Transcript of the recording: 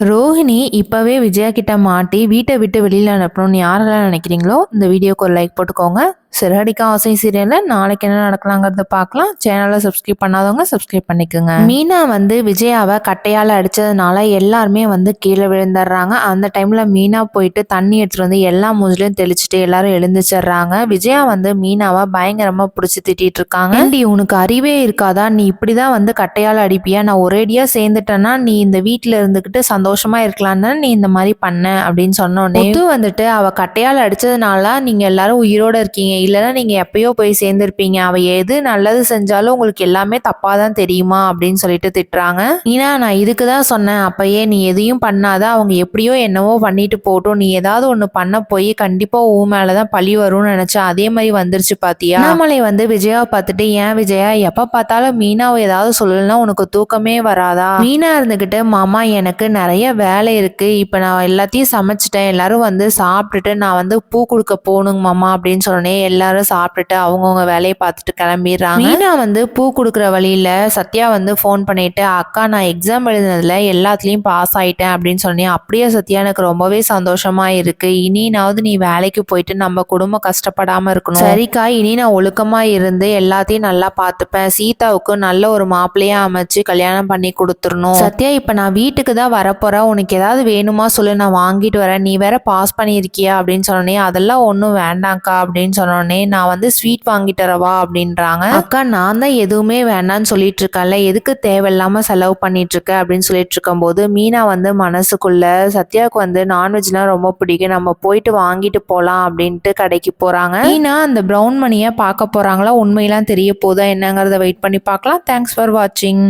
ரோஹிணி இப்போவே விஜயா கிட்ட மாட்டி வீட்டை விட்டு வெளியில் அனுப்பணும்னு யாரெல்லாம் நினைக்கிறீங்களோ இந்த வீடியோக்கு ஒரு லைக் போட்டுக்கோங்க. சிறடிக்க ஆசை சீரியல்ல நாளைக்கு என்ன நடக்கலாங்கிறத பார்க்கலாம். சேனலை சப்ஸ்கிரைப் பண்ணாதவங்க சப்ஸ்கிரைப் பண்ணிக்கோங்க. மீனா வந்து விஜயாவை கட்டையால அடிச்சதுனால எல்லாருமே வந்து கீழே விழுந்துடுறாங்க. அந்த டைம்ல மீனா போயிட்டு தண்ணி எடுத்துட்டு வந்து எல்லா மூஞ்சிலையும் தெளிச்சுட்டு எல்லாரும் எழுந்துச்சிடுறாங்க. விஜயா வந்து மீனாவை பயங்கரமா பிடிச்சி திட்டிட்டு இருக்காங்க. "ஏண்டி, உனக்கு அறிவே இருக்காதா? நீ இப்படிதான் வந்து கட்டையால அடிப்பியா? நான் ஒரேடியா சேர்ந்துட்டேன்னா நீ இந்த வீட்டுல இருந்துகிட்டு சந்தோஷமா இருக்கலாம்னு நீ இந்த மாதிரி பண்ண அப்படின்னு சொன்னோடனே வந்துட்டு அவ கட்டையால் அடிச்சதுனால நீங்க எல்லாரும் உயிரோட இருக்கீங்க. இல்லைன்னா நீங்கள் எப்பயோ போய் சேர்ந்துருப்பீங்க. அவள் எது நல்லது செஞ்சாலும் உங்களுக்கு எல்லாமே தப்பாக தான் தெரியுமா? அப்படின்னு சொல்லிட்டு திட்டுறாங்க. நீனா நான் இதுக்கு தான் சொன்னேன். அப்பயே நீ எதையும் பண்ணாத. அவங்க எப்படியோ என்னவோ பண்ணிட்டு போட்டோம் நீ ஏதாவது ஒன்று பண்ண போய் கண்டிப்பா ஊ மேலதான் பழி வரும்னு நினச்சேன் அதே மாதிரி வந்துருச்சு பார்த்தியா அண்ணாமலை வந்து விஜயாவை பார்த்துட்டு ஏன் விஜயா எப்போ பார்த்தாலும் மீனாவை ஏதாவது சொல்லலைன்னா உனக்கு தூக்கமே வராதா? மீனா இருந்துக்கிட்டு மாமா எனக்கு நிறைய வேலை இருக்கு. இப்போ நான் எல்லாத்தையும் சமைச்சிட்டேன். எல்லாரும் வந்து சாப்பிட்டுட்டு நான் வந்து பூ கொடுக்க போகணுங்க மாமா அப்படின்னு சொன்னேன் எல்லாரும் சாப்பிட்டுட்டு அவங்கவுங்க வேலையை பார்த்துட்டு கிளம்பிடுறாங்க. மீனா வந்து பூ கொடுக்குற வழியில சத்யா வந்து ஃபோன் பண்ணிட்டு அக்கா நான் எக்ஸாம் எழுதினதுல எல்லாத்துலயும் பாஸ் ஆயிட்டேன் அப்படின்னு சொன்னேன். அப்படியே சத்யா எனக்கு ரொம்பவே சந்தோஷமா இருக்கு. இனினாவது நீ வேலைக்கு போயிட்டு நம்ம குடும்பம் கஷ்டப்படாம இருக்கணும். சரிக்கா இனி நான் ஒழுக்கமா இருந்து எல்லாத்தையும் நல்லா பார்த்துப்பேன். சீதாவுக்கு நல்ல ஒரு மாப்பிள்ளையா அமைச்சு கல்யாணம் பண்ணி கொடுத்துடணும். சத்யா இப்ப நான் வீட்டுக்கு தான் வரப்போறேன். உனக்கு ஏதாவது வேணுமா சொல்லு. நான் வாங்கிட்டு வரேன். நீ வேற பாஸ் பண்ணியிருக்கியா அப்படின்னு சொன்னோடனே அதெல்லாம் ஒன்றும் வேண்டாம்க்கா அப்படின்னு சொன்னோடனே நான் வந்து ஸ்வீட் வாங்கிட்டரவா அப்படின்றாங்க. அக்கா நான் தான் எதுவுமே வேணாம்னு சொல்லிட்டு இருக்கேன்ல எதுக்கு தேவையில்லாம செலவு பண்ணிட்டு இருக்க அப்படின்னு சொல்லிட்டு இருக்கும்போது மீனா வந்து மனசுக்குள்ள சத்யாவுக்கு வந்து நான்வெஜ்லாம் ரொம்ப பிடிக்கும். நம்ம போயிட்டு வாங்கிட்டு போலாம் அப்படின்ட்டு கடைக்கு போறாங்க. மீனா அந்த ப்ரௌன் மணியை பார்க்க போறாங்களா? உண்மையெல்லாம் தெரிய போதா என்னங்கிறத வெயிட் பண்ணி பார்க்கலாம். தேங்க்ஸ் ஃபார் வாட்சிங்